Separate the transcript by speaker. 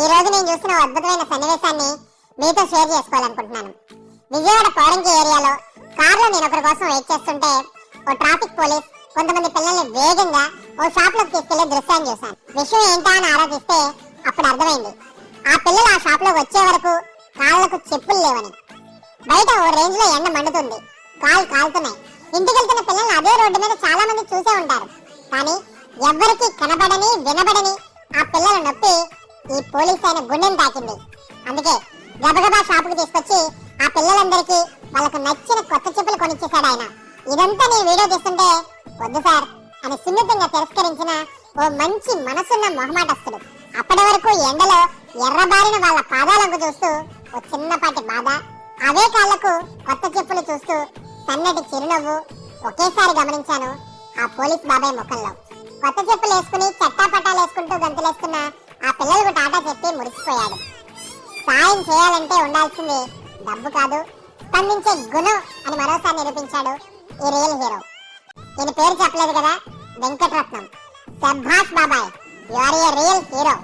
Speaker 1: ఈ రోజు నేను చూసిన అద్భుతమైన సన్నివేశాన్ని మీతో షేర్ చేసుకోవాలనుకుంటున్నాను. విజయవాడ కోరంగి ఏరియాలో కారులో నేను ఒకరి కోసం వెయిట్ చేస్తుంటే ఓ ట్రాఫిక్ పోలీస్ కొంతమంది పిల్లల్ని వేగంగా ఓ షాప్లోకి తీసుకెళ్ళే దృశ్యాన్ని చూశాను. విషయం ఏంటా అని ఆరాధిస్తే అప్పుడు అర్థమైంది. ఆ పిల్లలు ఆ షాప్లోకి వచ్చే వరకు కాళ్ళకు చెప్పులు లేవని. బయట ఓ రేంజ్లో ఎండ మండుతుంది. కాలు కాలుతున్నాయి. ఇంటికి వెళ్తున్న పిల్లల్ని అదే రోడ్డు మీద చాలా మంది చూసే ఉంటారు. కానీ ఎవ్వరికి కనబడని వినబడని ఆ పిల్లల నొప్పి ఈ పోలీస్ ఆయన గుండెని తాకింది. అందుకే గబగబా షాపుకి తీసుకొచ్చి ఆ పిల్లలందరికీ వాళ్ళకు నచ్చిన కొత్త చెప్పులు కొనిచ్చేశాడు ఆయన. ఇదంతా నేను వీడియో తీస్తుంటే వద్దు సార్ అని సున్నితంగా తిరస్కరించిన ఓ మంచి మనసున్న మొహమాటస్తుడు. అప్పటి వరకు ఎండలో ఎర్రబారిన వాళ్ళ పాదాలకు చూస్తూ ఓ చిన్నపాటి బాధ. అవే కాళ్ళకు కొత్త చెప్పులు చూస్తూ సన్నటి చిరునవ్వు ఒకేసారి గమనించాను ఆ పోలీస్ బాబాయ్ ముఖంలో. కొత్త చెప్పులు వేసుకుని చట్టా పట్టాలు వేసుకుంటూ గంతులేస్తున్న ఆ పిల్లలకు టాటా చెప్పి మురిసిపోయాడు. సాయం చేయాలంటే ఉండాల్సింది డబ్బు కాదు స్పందించే గుణం అని మరోసారి నిరూపించాడు ఈ రియల్ హీరో. నేను పేరు చెప్పలేదు కదా వెంకటరత్నం. సభాష్ బాబాయ్ you are a real hero